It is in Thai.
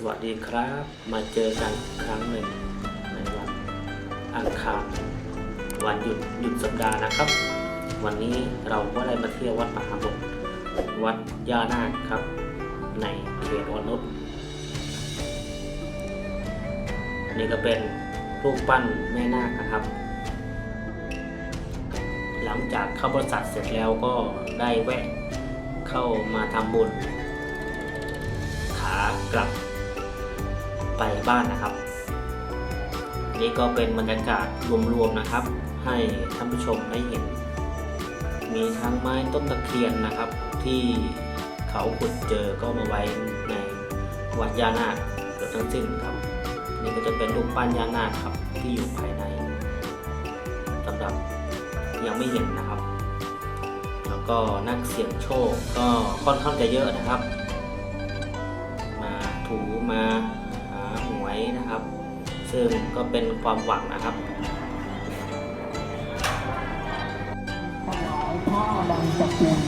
สวัสดีครับ มาเจอกันครั้งหนึ่งในวันอังคารวันหยุดหยุดสัปดาห์นะครับ วันนี้เราก็ได้มาเที่ยววัดมหาบุตรวัดย่านาคครับ ในเขตวนุษนี่ก็เป็นรูปปั้นแม่นาคนะครับ หลังจากเข้าบริษัทเสร็จแล้วก็ได้แวะเข้ามาทำบุญขากลับ ไปบ้านนะครับ นี่ก็เป็นบรรยากาศรวมๆนะครับ ให้ท่านผู้ชมได้เห็น มีทั้งไม้ต้นตะเคียนนะครับ ที่เขาขุดเจอก็มาไว้ในวัดยานาคเกือบทั้งสิ้นครับ นี่ก็จะเป็นรูปปั้นยานาคครับที่อยู่ภายในสำหรับยังไม่เห็นนะครับ แล้วก็นักเสี่ยงโชคก็ค่อนข้างจะเยอะนะครับ มาถูมา หาหวยนะครับ ซึ่งก็เป็นความหวังนะครับถวายผ้าบางสกุล